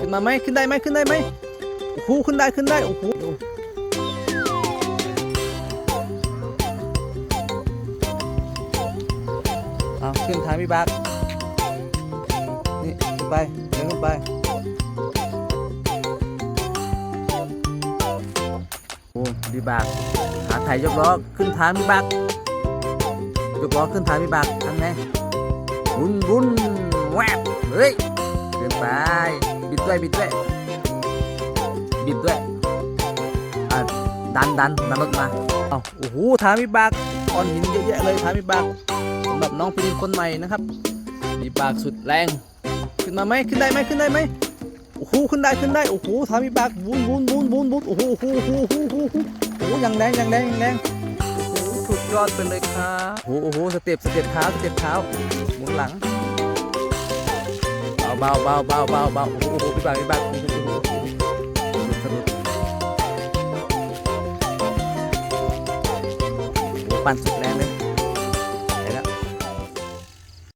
ขึ้นมาไหมขึ้นได้ไหมขึ้นได้ไหมโอ้โหขึ้นได้ขึ้นได้โอ้โหเอาขึ้นท้ายพี่บักนี่ขึ้นไปเดินขึ้นไปโอ้พี่บักขาไถ่ยยกล้อขึ้นท้ายพี่บักยกล้อขึ้นท้ายพี่บักทำไงรุนรุนแวบเฮ้ยเดินไป ด้วยบิดด้วยบิดด้วยอะดันดันดันรถมาเอาโอ้โหทามีบักก้อนหินเยอะแยะเลยทามีบักสำหรับน้องพิมคนใหม่นะครับพี่บักสุดแรง ขึ้นมาไหมขึ้นได้ไหมขึ้นได้ไหมโอ้โหขึ้นได้ขึ้นได้โอ้โหทามีบักวุ้นวุ้นวุ้นวุ้นวุ้นโอ้โหโอ้โหโอ้โหโอ้โหโอ้โหโอ้โหยังแรงยังแรงยังแรงโอ้โหสุดยอดไปเลยครับโอ้โหโอ้โหสเต็ปสเต็ปเท้าสเต็ปเท้าหมุนหลังเบาเบาเบาเบาเบาโอ้โหโอ้โห พี่บักพี่บักโอ้โหโอ้โหโอ้โหสะดุดสะดุดโหปั่นสุดแรงเลย